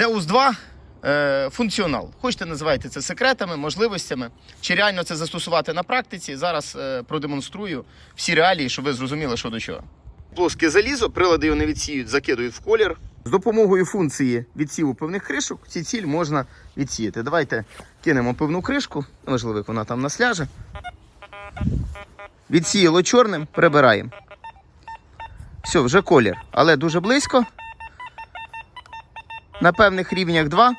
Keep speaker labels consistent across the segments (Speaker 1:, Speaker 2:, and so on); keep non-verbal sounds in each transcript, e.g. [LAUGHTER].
Speaker 1: Deus 2 е, функціонал. Хочете називайте це секретами, можливостями. Чи реально це застосувати на практиці? Зараз е, продемонструю всі реалії, щоб ви зрозуміли, що до чого. Плоске залізо, прилади його не відсіють, закидують в колір. З допомогою функції відсіву пивних кришок ці ціль можна відсіяти. Давайте кинемо пивну кришку, можливо, вона там насляже. Відсіяло чорним, прибираємо. Все, вже колір, але дуже близько. На певних рівнях 2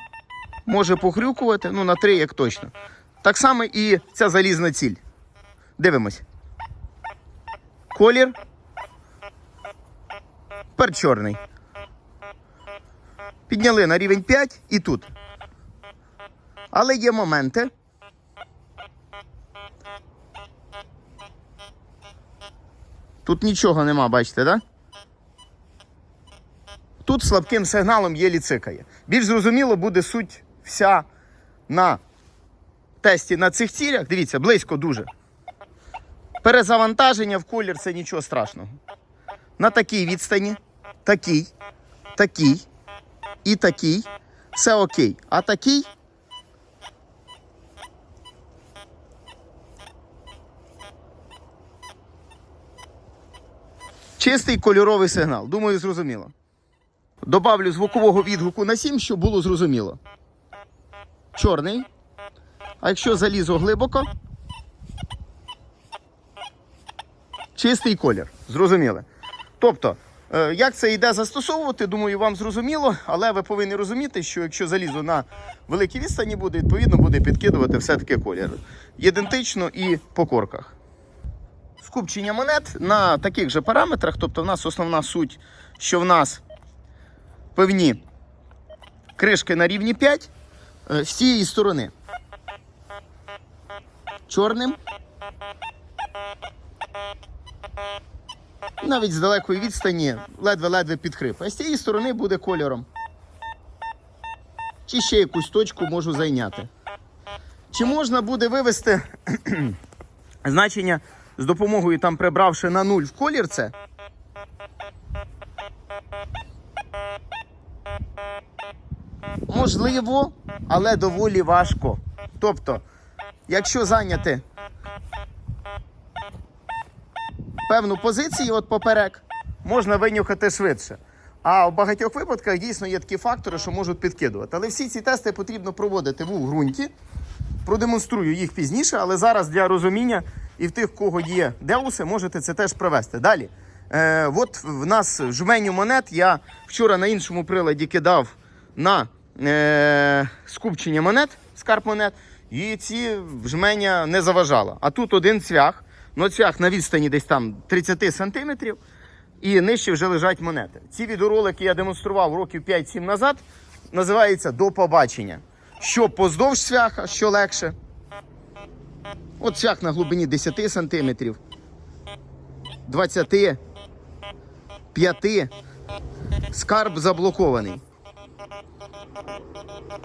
Speaker 1: може похрюкувати, ну на 3 як точно. Так само і ця залізна ціль. Дивимось. Колір. Тепер чорний. Підняли на рівень 5 і тут. Але є моменти. Тут нічого нема, бачите, так? Да? Тут слабким сигналом є ліцикає. Більш зрозуміло буде суть вся на тесті на цих цілях. Дивіться, близько дуже. Перезавантаження в колір це нічого страшного. На такій відстані, такий, такий і такий. Все окей. А такий. Чистий кольоровий сигнал. Думаю, зрозуміло. Добавлю звукового відгуку на 7, щоб було зрозуміло. Чорний. А якщо залізо глибоко. Чистий колір. Зрозуміли. Тобто, е, як це йде застосовувати, думаю, вам зрозуміло, але ви повинні розуміти, що якщо залізо на великій відстані буде, відповідно буде підкидувати все-таки колір. Ідентично і по корках. Скупчення монет на таких же параметрах, тобто в нас основна суть, що в нас певні кришки на рівні 5 е, з цієї сторони. Чорним. Навіть з далекої відстані ледве-ледве підхрип. А з цієї сторони буде кольором. Чи ще якусь точку можу зайняти. Чи можна буде вивести [CLEARS THROAT] значення з допомогою там прибравши на нуль в колір це? Можливо, але доволі важко. Тобто, якщо зайняти певну позицію от поперек, можна винюхати швидше. А в багатьох випадках дійсно є такі фактори, що можуть підкидувати. Але всі ці тести потрібно проводити в ґрунті. Продемонструю їх пізніше, але зараз для розуміння і в тих, в кого є деуси, можете це теж провести. Далі. Е, от в нас жменю монет я вчора на іншому приладі кидав на е, скупчення монет, скарб монет, і ці жменя не заважало. А тут один цвях, ну цвях на відстані десь там 30 сантиметрів, і нижче вже лежать монети. Ці відеоролики я демонстрував років 5-7 назад. Називається до побачення. Що поздовж цвяха, що легше. От цвях на глибині 10 сантиметрів, 20, 5. Скарб заблокований.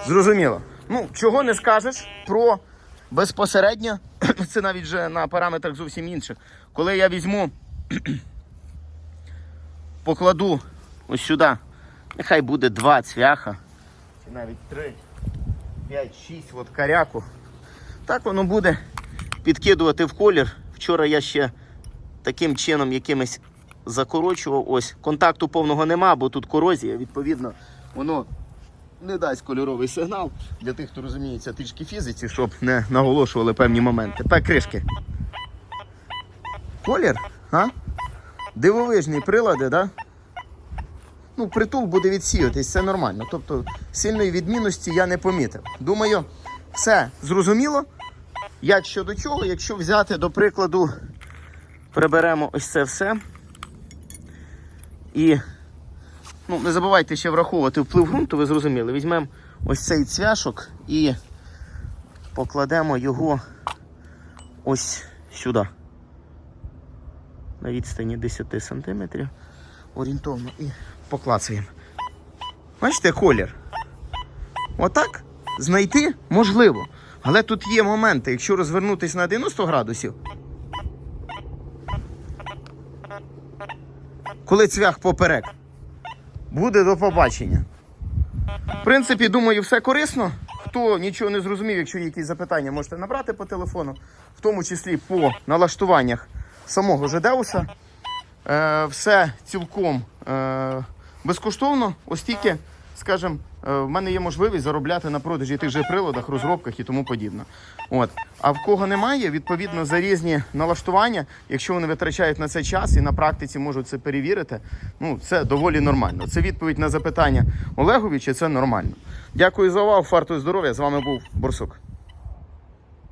Speaker 1: Зрозуміло. Ну, чого не скажеш про безпосередньо, [CLEARS THROAT] це навіть вже на параметрах зовсім інших. Коли я візьму, [CLEARS THROAT] покладу ось сюди, нехай буде два цвяха, чи навіть три, п'ять, шість, от каряку. Так воно буде підкидувати в колір. Вчора я ще таким чином якимось закорочував. Ось контакту повного нема, бо тут корозія, відповідно, воно не дасть кольоровий сигнал для тих, хто розуміється трішки фізиці, щоб не наголошували певні моменти. Так, кришки. Колір? А? Дивовижні прилади, да? Ну, притул буде відсіятись, це нормально. Тобто сильної відмінності я не помітив. Думаю, все зрозуміло. Як щодо чого, якщо взяти, до прикладу, приберемо ось це все. І ну, не забувайте ще враховувати вплив ґрунту, ви зрозуміли. Візьмемо ось цей цвяшок і покладемо його ось сюди. На відстані 10 см орієнтовно і поклацаємо. Бачите колір? Отак знайти можливо. Але тут є моменти, якщо розвернутись на 90 градусів, коли цвях поперек, буде до побачення. В принципі, думаю, все корисно. Хто нічого не зрозумів, якщо є якісь запитання, можете набрати по телефону, в тому числі по налаштуваннях самого Жедеуса. Е, все цілком е, безкоштовно, оскільки, скажімо, е, в мене є можливість заробляти на продажі тих же приладах, розробках і тому подібне. От. А в кого немає, відповідно за різні налаштування, якщо вони витрачають на це час і на практиці можуть це перевірити, ну це доволі нормально. Це відповідь на запитання Олегові, чи це нормально. Дякую за увагу, фарту здоров'я. З вами був Борсук.